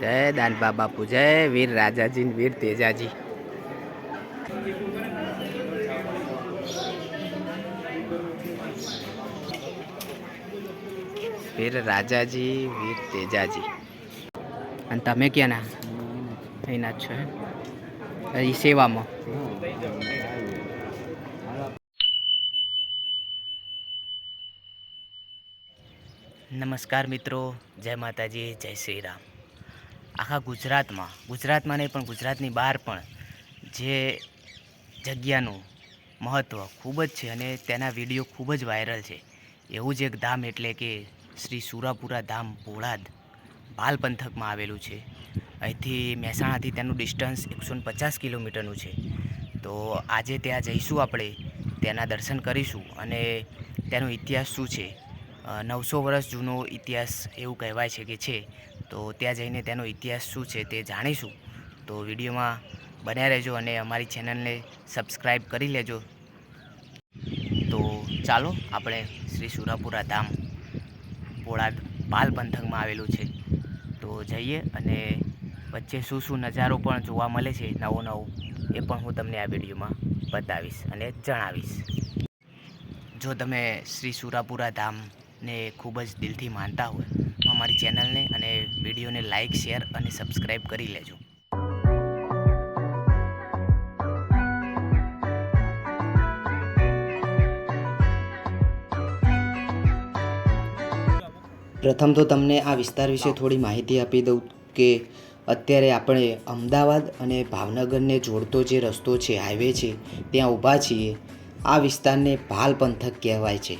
જય દાનબા બાપુ જય વીર રાજાજી ને વીર તેજાજી વીર રાજાજી વીર તેજાજી અને તમે ક્યાંના? અહીંના જ છો એમ? અહીં સેવામાં? નમસ્કાર મિત્રો, જય માતાજી, જય શ્રી રામ. આખા ગુજરાતમાં ગુજરાતમાં નહીં પણ ગુજરાતની બહાર પણ જે જગ્યાનું મહત્ત્વ ખૂબ જ છે અને તેના વીડિયો ખૂબ જ વાયરલ છે. એવું જ એક ધામ એટલે કે શ્રી સુરાપુરા ધામ ભોળાદ બાલ પંથકમાં આવેલું છે. અહીંથી મહેસાણાથી તેનું ડિસ્ટન્સ એકસો ને પચાસ કિલોમીટરનું છે. તો આજે ત્યાં જઈશું આપણે, તેના દર્શન કરીશું અને તેનો ઇતિહાસ શું છે? નવસો વર્ષ જૂનો ઇતિહાસ એવું કહેવાય છે કે છે. તો ત્યાં જઈને તેનો ઇતિહાસ શું છે તે જાણીશું. તો વિડીયોમાં બન્યા રહેજો અને અમારી ચેનલને સબસ્ક્રાઈબ કરી લેજો. તો ચાલો આપણે શ્રી સુરાપુરા ધામ પોળાદ પાલ પંથકમાં આવેલું છે. તો જઈએ અને વચ્ચે શું શું નજારો પણ જોવા મળે છે નવો નવો એ પણ હું તમને આ વિડીયોમાં બતાવીશ અને જણાવીશ. જો તમે શ્રી સુરાપુરા ધામને ખૂબ જ દિલથી માનતા હોય, તો અમારી ચેનલને અને વિડીયોને લાઇક શેર અને સબસ્ક્રાઈબ કરી લેજો. પ્રથમ તો તમને આ વિસ્તાર વિશે થોડી માહિતી આપી દઉં કે અત્યારે આપણે અમદાવાદ અને ભાવનગરને જોડતો જે રસ્તો છે, હાઈવે છે, ત્યાં ઊભા છીએ. આ વિસ્તારને ભાલ પંથક કહેવાય છે.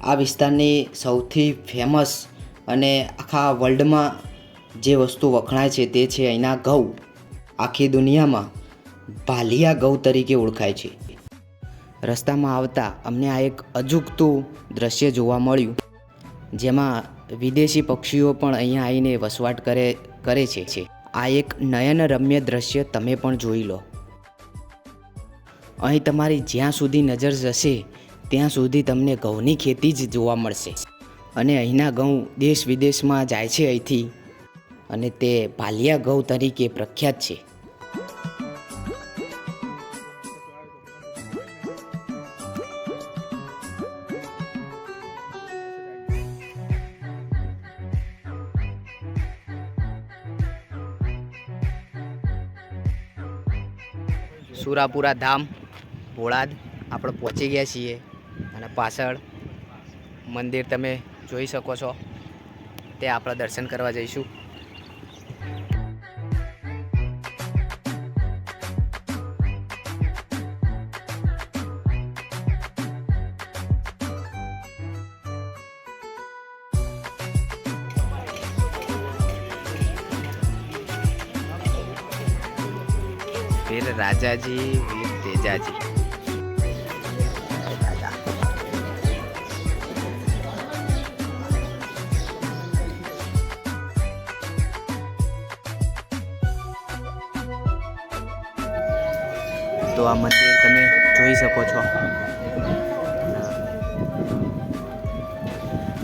આ વિસ્તારની સૌથી ફેમસ અને આખા વર્લ્ડમાં જે વસ્તુ વખણાય છે તે છે અહીંના ઘઉં. આખી દુનિયામાં ભાલિયા ઘઉં તરીકે ઓળખાય છે. રસ્તામાં આવતા અમને આ એક અજુગતું દ્રશ્ય જોવા મળ્યું, જેમાં વિદેશી પક્ષીઓ પણ અહીંયા આવીને વસવાટ કરે કરે છે. આ એક નયનરમ્ય દ્રશ્ય તમે પણ જોઈ લો. અહીં તમારી જ્યાં સુધી નજર જશે ત્યાં સુધી તમને ઘઉંની ખેતી જ જોવા મળશે. અને અહીંના ઘઉં દેશ વિદેશમાં જાય છે અહીંથી. અને તે ભાલિયા ઘઉં તરીકે પ્રખ્યાત છે. સુરાપુરા ધામ, ભોળાદ, આપણે પહોંચી ગયા છીએ. અને પાછળ મંદિર તમે જોઈ શકો છો. તે આપણે દર્શન કરવા જઈશું. વીર રાજાજી, વીર તેજાજી. તો આ મંદિર તમે જોઈ શકો છો.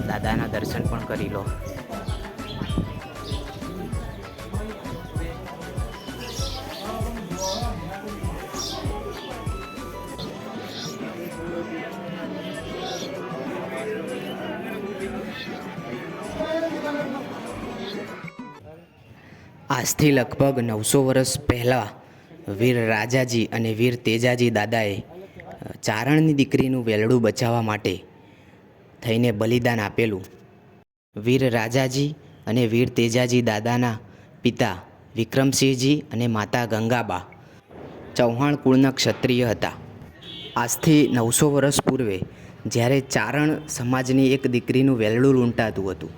દાદાના દર્શન પણ કરી લો. આજથી લગભગ નવસો વર્ષ પહેલાં વીર રાજાજી અને વીર તેજાજી દાદાએ ચારણની દીકરીનું વેલડું બચાવવા માટે થઈને બલિદાન આપેલું. વીર રાજાજી અને વીર તેજાજી દાદાના પિતા વિક્રમસિંહજી અને માતા ગંગાબા ચૌહાણ કુળના ક્ષત્રિય હતા. આજથી નવસો વર્ષ પૂર્વે જ્યારે ચારણ સમાજની એક દીકરીનું વેલડું લૂંટાતું હતું.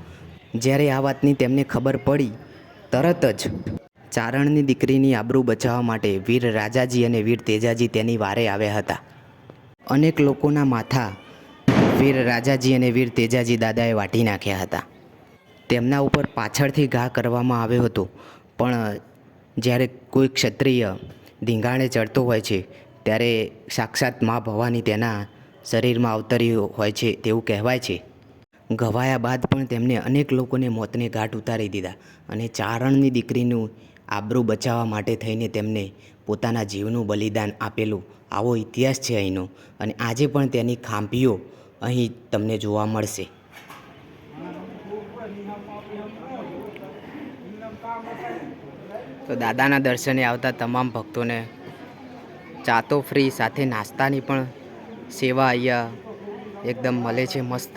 જ્યારે આ વાતની તેમને ખબર પડી, તરત જ ચારણની દીકરીની આબરૂ બચાવવા માટે વીર રાજાજી અને વીર તેજાજી તેની વારે આવ્યા હતા. અનેક લોકોના માથા વીર રાજાજી અને વીર તેજાજી દાદાએ વાટી નાખ્યા હતા. તેમના ઉપર પાછળથી ઘા કરવામાં આવ્યો હતો, પણ જ્યારે કોઈ ક્ષત્રિય ધીંગાણે ચડતો હોય છે, ત્યારે સાક્ષાત મા ભવાની તેના શરીરમાં અવતરી હોય છે તેવું કહેવાય છે. ઘવાયા બાદ પણ તેમણે અનેક લોકોને મોતને ઘાટ ઉતારી દીધા અને ચારણની દીકરીનું આબરૂ બચાવવા માટે થઈને તેમને પોતાના જીવનું બલિદાન આપેલું. આવો ઇતિહાસ છે અહીંનો અને આજે પણ તેની ખાંભીઓ અહીં તમને જોવા મળશે. તો દાદાના દર્શને આવતા તમામ ભક્તોને ચા તો ફ્રી, સાથે નાસ્તાની પણ સેવા અહીંયા એકદમ મળે છે મસ્ત.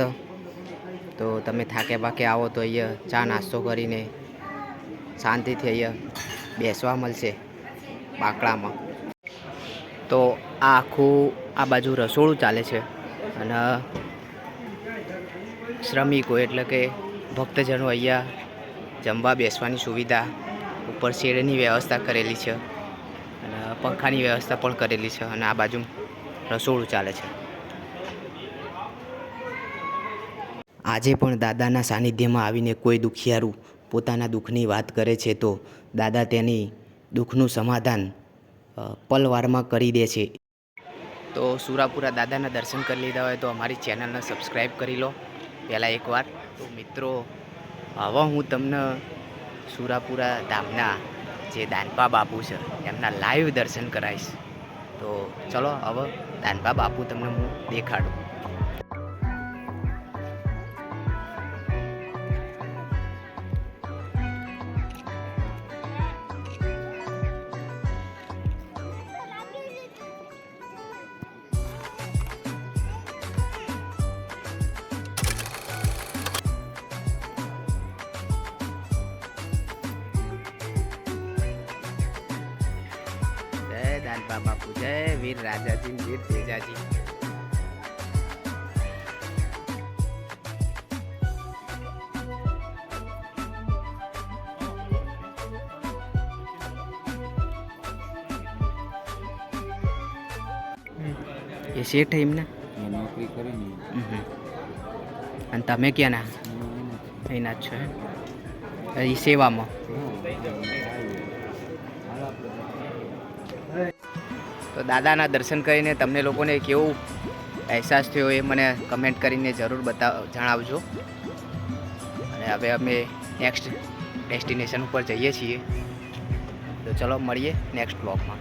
તો તમે થાકે પાકે આવો તો અહીંયા ચા નાસ્તો કરીને શાંતિથી અહીંયા બેસવા મળશે બાકડામાં. તો આ આખું આ બાજુ રસોડું ચાલે છે અને શ્રમિકો એટલે કે ભક્તજનો અહીંયા જમવા બેસવાની સુવિધા ઉપર શેડની વ્યવસ્થા કરેલી છે અને પંખાની વ્યવસ્થા પણ કરેલી છે અને આ બાજુ રસોડું ચાલે છે. આજે પણ દાદાના સાનિધ્યમાં આવીને કોઈ દુખિયારું પોતાના દુઃખની વાત કરે છે તો દાદા તેની દુઃખનું સમાધાન પલવારમાં કરી દે છે. તો સુરાપુરા દાદાના દર્શન કરી લીધા હોય તો અમારી ચેનલને સબસ્ક્રાઈબ કરી લો. પહેલાં એકવાર તો મિત્રો, હવે હું તમને સુરાપુરા ધામના જે દાનપા બાપુ છે, એમના લાઈવ દર્શન કરાવીશ. તો ચલો હવે દાનપા બાપુ તમને હું દેખાડું. દાનપા બાપુ જય વીર રાજાજી વીર તેજાજી. એ શેઠ એમને? નોકરી કરે ને અને તમે ક્યાંના? એના જ છો એ સેવામાં? તો દાદાના દર્શન કરીને તમને લોકોને કેવું અહેસાસ થયો એ મને કમેન્ટ કરીને જરૂર બતાવ જણાવજો. અને હવે અમે નેક્સ્ટ ડેસ્ટિનેશન ઉપર જઈએ છીએ. તો ચલો મળીએ નેક્સ્ટ બ્લોગમાં